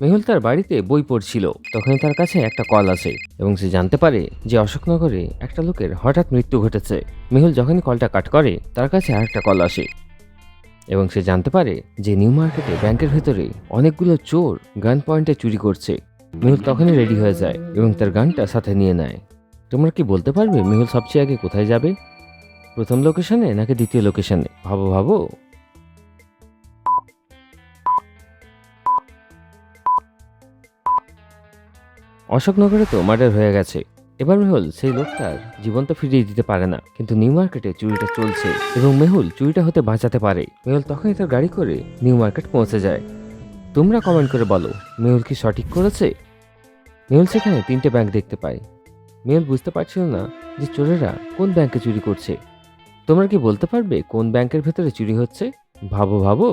মেহুল তার বাড়িতে বই পড়ছিল। তখনই তার কাছে একটা কল আসে এবং সে জানতে পারে যে অশোকনগরে একটা লোকের হঠাৎ মৃত্যু ঘটেছে। মেহুল যখনই কলটা কাট করে, তার কাছে আরেকটা কল আসে এবং সে জানতে পারে যে নিউ মার্কেটে ব্যাংকের ভেতরে অনেকগুলো চোর গান পয়েন্টে চুরি করছে। মেহুল তখনই রেডি হয়ে যায় এবং তার গানটা সাথে নিয়ে নেয়। তোমরা কি বলতে পারবে মেহুল সবচেয়ে আগে কোথায় যাবে? প্রথম লোকেশনে নাকি দ্বিতীয় লোকেশনে? ভাবো ভাবো। অশোকনগরে তো মার্ডার হয়ে গেছে। এবার মেহুল সেই লোকটার জীবন তো ফিরিয়ে দিতে পারে না, কিন্তু নিউ মার্কেটে চুরিটা চলছে এবং মেহুল চুরিটা হতে বাঁচাতে পারে। মেহুল তখনই তার গাড়ি করে নিউ মার্কেট পৌঁছে যায়। তোমরা কমেন্ট করে বলো, মেহুল কি সঠিক করেছে? মেহুল সেখানে তিনটে ব্যাংক দেখতে পায়। মেহুল বুঝতে পারছিল না যে চোরেরা কোন ব্যাংকে চুরি করছে। তোমরা কি বলতে পারবে কোন ব্যাংকের ভেতরে চুরি হচ্ছে? ভাবো ভাবো।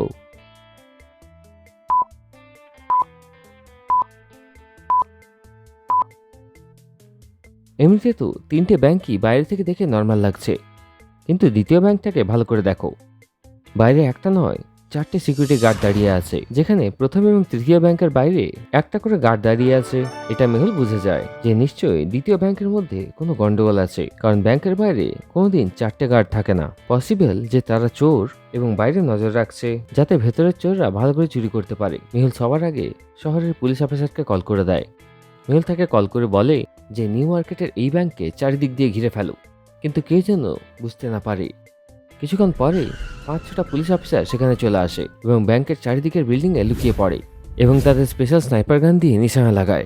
এমনিতে তো তিনটে ব্যাংকই বাইরে থেকে দেখে নর্মাল লাগছে। কিন্তু দ্বিতীয় ব্যাংকটাকে ভালো করে দেখো। বাইরে একটা নয়, চারটে সিকিউরিটি গার্ড দাঁড়িয়ে আছে, যেখানে প্রথম এবং তৃতীয় ব্যাংকের বাইরে একটা করে গার্ড দাঁড়িয়ে আছে। এটা মেহুল বুঝে যায় যে নিশ্চয়ই দ্বিতীয় ব্যাংকের মধ্যে কোনো গন্ডগোল আছে, কারণ ব্যাংকের বাইরে কোনোদিন চারটে গার্ড থাকে না। পসিবল যে তারা চোর এবং বাইরে নজর রাখছে, যাতে ভেতরের চোররা ভালো করে চুরি করতে পারে। মেহুল সবার আগে শহরের পুলিশ অফিসারকে কল করে দেয়। মেহুল তাকে কল করে বলে যে নিউ মার্কেটের এই ব্যাংকে চারিদিক দিয়ে ঘিরে ফেলো। কিন্তু কেউ যেন বুঝতে না পারে। কিছুক্ষণ পরে পাঁচ ছটা পুলিশ অফিসার সেখানে চলে আসে এবং ব্যাংকের চারিদিকের বিল্ডিংয়ে লুকিয়ে পড়ে এবং তাদের স্পেশাল স্নাইপার গান দিয়ে নিশানা লাগায়।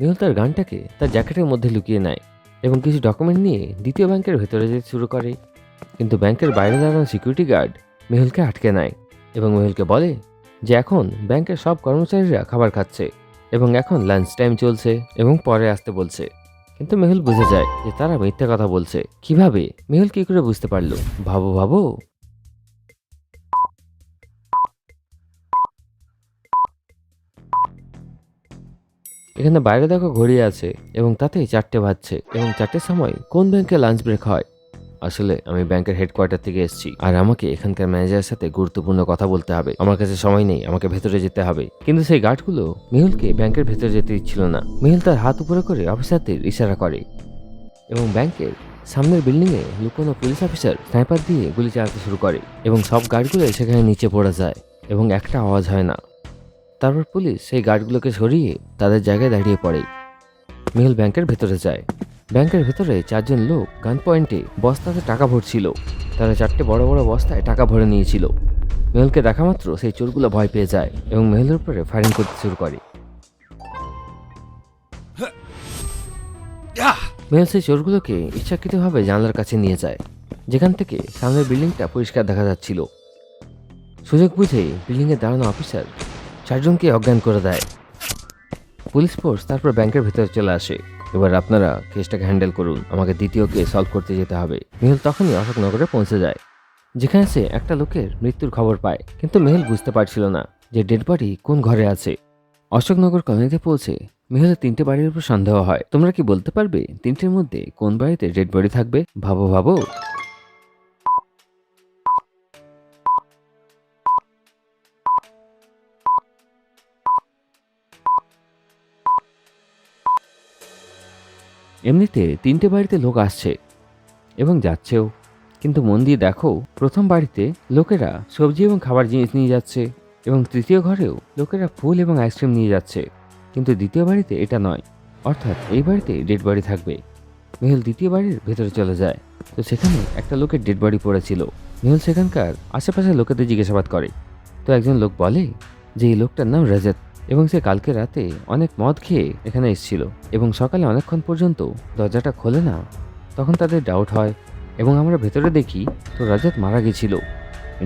মেহুল তার গানটাকে তার জ্যাকেটের মধ্যে লুকিয়ে নেয় এবং কিছু ডকুমেন্ট নিয়ে দ্বিতীয় ব্যাংকের ভেতরে যেতে শুরু করে। কিন্তু ব্যাংকের বাইরে দাঁড়ানো সিকিউরিটি গার্ড মেহুলকে আটকে নেয় এবং মেহুলকে বলে যে এখন ব্যাংকের সব কর্মচারীরা খাবার খাচ্ছে। এবং এখন লাঞ্চ টাইম চলছে এবং পরে আসতে বলছে। কিন্তু মেহুল বুঝে যায় যে তারা মিথ্যা কথা বলছে। কীভাবে? মেহুল কি করে বুঝতে পারল? ভাবো ভাবো। এখানে বাইরে দেখো ঘড়ি আছে এবং তাতে চারটে বাজছে এবং চারটের সময় কোন ব্যাংকে লাঞ্চ ব্রেক হয়? আসলে আমি ব্যাংকের হেডকোয়ার্টার থেকে এসেছি। আর আমাকে এখানকার ম্যানেজারের সাথে গুরুত্বপূর্ণ কথা বলতে হবে। আমার কাছে সময় নেই, আমাকে ভেতরে যেতে হবে। কিন্তু সেই গার্ডগুলো মেহুলকে ব্যাংকের ভেতরে যেতে দিচ্ছিল না। মেহুল তার হাত উপরে করে অফিসারদের ইশারা করে এবং ব্যাংকের সামনের বিল্ডিংয়ে লুকোনো পুলিশ অফিসার স্নাইপার দিয়ে গুলি চালাতে শুরু করে এবং সব গার্ডগুলো সেখানে নিচে পড়ে যায় এবং একটা আওয়াজ হয় না। তারপর পুলিশ সেই গার্ডগুলোকে সরিয়ে তাদের জায়গায় দাঁড়িয়ে পড়ে। মেহুল ব্যাংকের ভেতরে যায়। ব্যাংকের ভেতরে চারজন লোক গান পয়েন্টে বস্তাতে টাকা ভরছিল। তারা চারটে বড় বড় বস্তায় টাকা ভরে নিয়েছিল। মেহুলকে দেখা মাত্র সেই চোরগুলো ভয় পেয়ে যায় এবং মেহুলের উপরে ফায়ারিং করতে শুরু করে। মেহুল সেই চোরগুলোকে ইচ্ছাকৃতভাবে জানলার কাছে নিয়ে যায় যেখান থেকে সামনের বিল্ডিংটা পরিষ্কার দেখা যাচ্ছিল। সুযোগ বুঝে বিল্ডিংয়ে দাঁড়ানো অফিসার চারজনকে অজ্ঞান করে দেয়। পুলিশ ফোর্স তারপর ব্যাংকের ভেতরে চলে আসে। এবার আপনারা কেসটাকে হ্যান্ডেল করুন। আমাকে দ্বিতীয় কেস সলভ করতে যেতে হবে। মেহুল তখনই অশোকনগরে পৌঁছে যায়। যেখানে সে একটা লোকের মৃত্যুর খবর পায়। কিন্তু মেহুল বুঝতে পারছিল না যে ডেড বডি কোন ঘরে আছে। অশোকনগর কলোনিতে পৌঁছে মেহুলের তিনটে বাড়ির উপর সন্দেহ হয়। তোমরা কি বলতে পারবে তিনটের মধ্যে কোন বাড়িতে ডেড বডি থাকবে? ভাবো ভাবো। এমনিতে তিনটে বাড়িতে লোক আসছে এবং যাচ্ছেও। কিন্তু মন দিয়ে দেখো, প্রথম বাড়িতে লোকেরা সবজি এবং খাবার জিনিস নিয়ে যাচ্ছে এবং তৃতীয় ঘরেও লোকেরা ফুল এবং আইসক্রিম নিয়ে যাচ্ছে। কিন্তু দ্বিতীয় বাড়িতে এটা নয়। অর্থাৎ এই বাড়িতে ডেড বাড়ি থাকবে। মেহুল দ্বিতীয় বাড়ির ভেতরে চলে যায়। তো সেখানে একটা লোকের ডেড বাড়ি পড়েছিল। মেহুল সেখানকার আশেপাশের লোকেদের জিজ্ঞাসাবাদ করে। তো একজন লোক বলে যে, এই লোকটার নাম রাজাত। এবং সে কালকে রাতে অনেক মদ খেয়ে এখানে এসেছিল এবং সকালে অনেকক্ষণ পর্যন্ত দরজাটা খোলে না, তখন তাদের ডাউট হয় এবং আমরা ভেতরে দেখি তো রাজাত মারা গেছিল।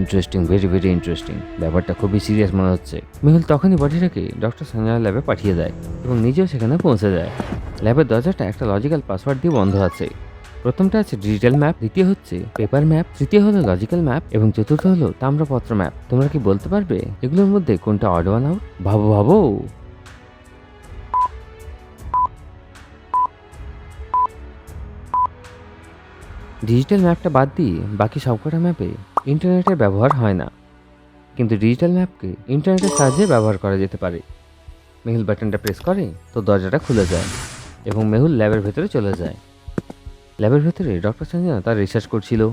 ইন্টারেস্টিং ভেরি ভেরি ইন্টারেস্টিং ব্যাপারটা খুবই সিরিয়াস মনে হচ্ছে। মেহুল তখনই বডিটাকে ডক্টর সঞ্জয় ল্যাবে পাঠিয়ে দেয় এবং নিজেও সেখানে পৌঁছে যায়। ল্যাবের দরজাটা একটা লজিক্যাল পাসওয়ার্ড দিয়ে বন্ধ আছে। প্রথমটা আছে ডিজিটাল ম্যাপ দ্বিতীয় হচ্ছে পেপার ম্যাপ তৃতীয় হলো লজিক্যাল ম্যাপ এবং চতুর্থ হলো তাম্রপত্র ম্যাপ তোমরা কি বলতে পারবে? এগুলোর মধ্যে কোনটা অড ওয়ান আউট ভাবো ভাবো। ডিজিটাল ম্যাপটা বাদ দিয়ে বাকি সবকটা ম্যাপে ইন্টারনেটের ব্যবহার হয় না। কিন্তু ডিজিটাল ম্যাপকে ইন্টারনেটের সাহায্যে ব্যবহার করা যেতে পারে। মেহুল বাটনটা প্রেস করে, তো দরজাটা খুলে যায়, এবং মেহুল ল্যাবের ভেতরে চলে যায়। ল্যাবের ভেতরে ডক্টর সঞ্জনা তার রিসার্চ করছিল।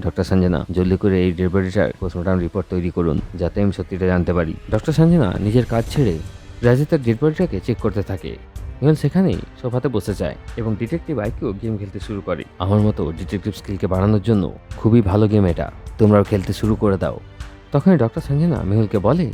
ডক্টর সঞ্জনা জলদি করে এই ডেড বডিটার পোস্টমর্টম রিপোর্ট তৈরি করুন, যাতে আমি সত্যিটা জানতে পারি। ডক্টর সঞ্জনা নিজের কাজ ছেড়ে রাজের ডেড বডিটাকে চেক করতে থাকে। মেহুল সেখানেই সোফাতে বসে যায় এবং ডিটেকটিভ আইকেও গেম খেলতে শুরু করে। আমার মতো ডিটেকটিভ স্কিলকে বাড়ানোর জন্য খুবই ভালো গেম এটা। তোমরাও খেলতে শুরু করে দাও। তখনই ডক্টর সঞ্জনা মেহুলকে বলে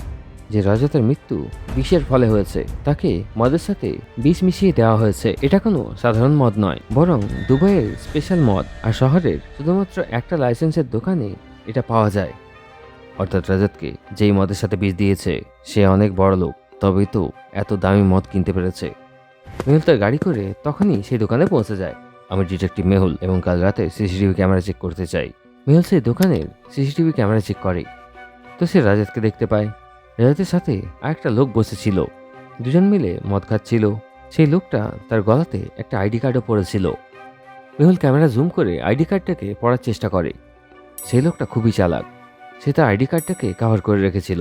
যে রজতের মৃত্যু বিষের ফলে হয়েছে, তাকে মদের সাথে বিষ মিশিয়ে দেওয়া হয়েছে। এটা কোনো সাধারণ মদ নয়, বরং দুবাইয়ের স্পেশাল মদ। আর শহরের শুধুমাত্র একটা লাইসেন্সের দোকানে এটা পাওয়া যায়। অর্থাৎ রজতকে যেই মদের সাথে বিষ দিয়েছে, সে অনেক বড় লোক, তবেই তো এত দামি মদ কিনতে পেরেছে। মেহুল তার গাড়ি করে তখনই সেই দোকানে পৌঁছে যায়। আমি ডিটেকটিভ মেহুল এবং কাল রাতে সিসিটিভি ক্যামেরা চেক করতে চাই। মেহুল সেই দোকানের সিসিটিভি ক্যামেরা চেক করে। তো সে রাজাতকে দেখতে পায়। রাজাতের সাথে আরেকটা লোক বসেছিল। দুজন মিলে মদ খাচ্ছিল। সেই লোকটা তার গলাতে একটা আইডি কার্ডও পড়েছিল। মেহুল ক্যামেরা জুম করে আইডি কার্ডটাকে পড়ার চেষ্টা করে। সেই লোকটা খুবই চালাক। সে তার আইডি কার্ডটাকে কাভার করে রেখেছিল।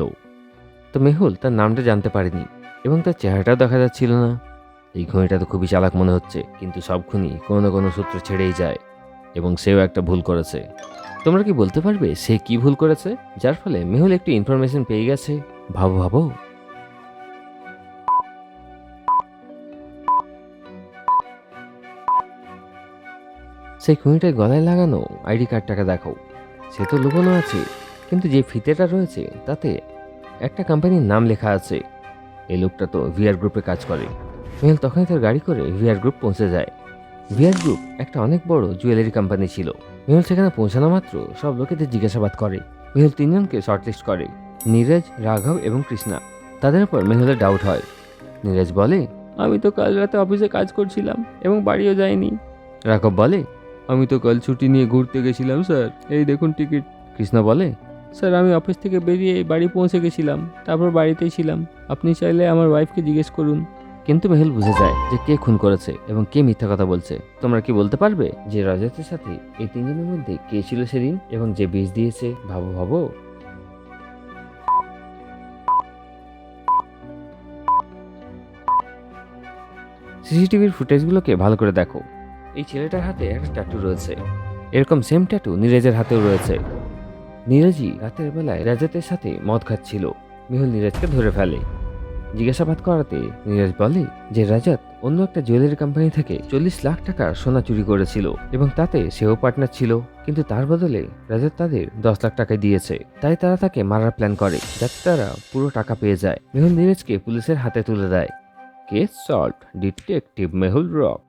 তো মেহুল তার নামটা জানতে পারেনি এবং তার চেহারাটাও দেখা যাচ্ছিল না। এই খুনিটা তো খুবই চালাক মনে হচ্ছে, কিন্তু সব খুনি কোনো না কোনো সূত্র ছেড়েই যায় এবং সেও একটা ভুল করেছে। তোমরা কি বলতে পারবে সে কি ভুল করেছে? যার ফলে মেহুল একটু ইনফরমেশন পেয়ে গেছে। ভাবো ভাবো। সেই খুনিটার গলায় লাগানো আইডি কার্ডটাকে দেখো সে তো লুকোনো আছে, কিন্তু যে ফিতেটা রয়েছে, তাতে একটা কোম্পানির নাম লেখা আছে। এই লোকটা তো ভিআর গ্রুপে কাজ করে। মেহুল তখনই তার গাড়ি করে ভিআর গ্রুপ পৌঁছে যায়। ভিআর গ্রুপ একটা অনেক বড় জুয়েলারি কোম্পানি ছিল। মেহুল সেখানে পৌঁছানো মাত্র সব লোকেদের জিজ্ঞাসাবাদ করে। মেহুল তিনজনকে শর্টলিস্ট করে। নীরজ রাঘব এবং কৃষ্ণা। তাদের উপর মেহুলের ডাউট হয়। নীরজ বলে আমি তো কাল রাতে অফিসে কাজ করছিলাম এবং বাড়িও যাইনি। রাঘব বলে আমি তো কাল ছুটি নিয়ে ঘুরতে গেছিলাম স্যার। এই দেখুন টিকিট। কৃষ্ণ বলে স্যার আমি অফিস থেকে বেরিয়ে বাড়ি পৌঁছে গেছিলাম তারপর বাড়িতেই ছিলাম। আপনি চাইলে আমার ওয়াইফকে জিজ্ঞেস করুন। কিন্তু মেহুল বুঝে যায় যে কে খুন করেছে এবং কে মিথ্যা কথা বলছে। তোমরা কি বলতে পারবে যে রজতের সাথে এই তিনজনের মধ্যে কে ছিল সেদিন এবং যে বিষ দিয়েছে? ভাবো ভাবো। সিসিটিভির ফুটেজগুলোকে ভালো করে দেখো। এই ছেলেটার হাতে একটা ট্যাটু রয়েছে। এরকম সেম ট্যাটু নীরজের হাতেও রয়েছে। নীরজই রাতের বেলায় রাজাতের সাথে মদ খাচ্ছিল। মেহুল নীরজকে ধরে ফেলে। জিজ্ঞাসাবাদ করাতে নীরজ বলে যে, রাজাত, অন্য একটা জুয়েলারি কোম্পানি থেকে চল্লিশ লাখ টাকা সোনা চুরি করেছিল এবং তাতে সেও পার্টনার ছিল। কিন্তু তার বদলে রাজাত তাদের দশ লাখ টাকা দিয়েছে। তাই তারা তাকে মারার প্ল্যান করে, যাতে তারা পুরো টাকা পেয়ে যায়। মেহুল নীরজকে পুলিশের হাতে তুলে দেয়। Case solve detective Mehul rock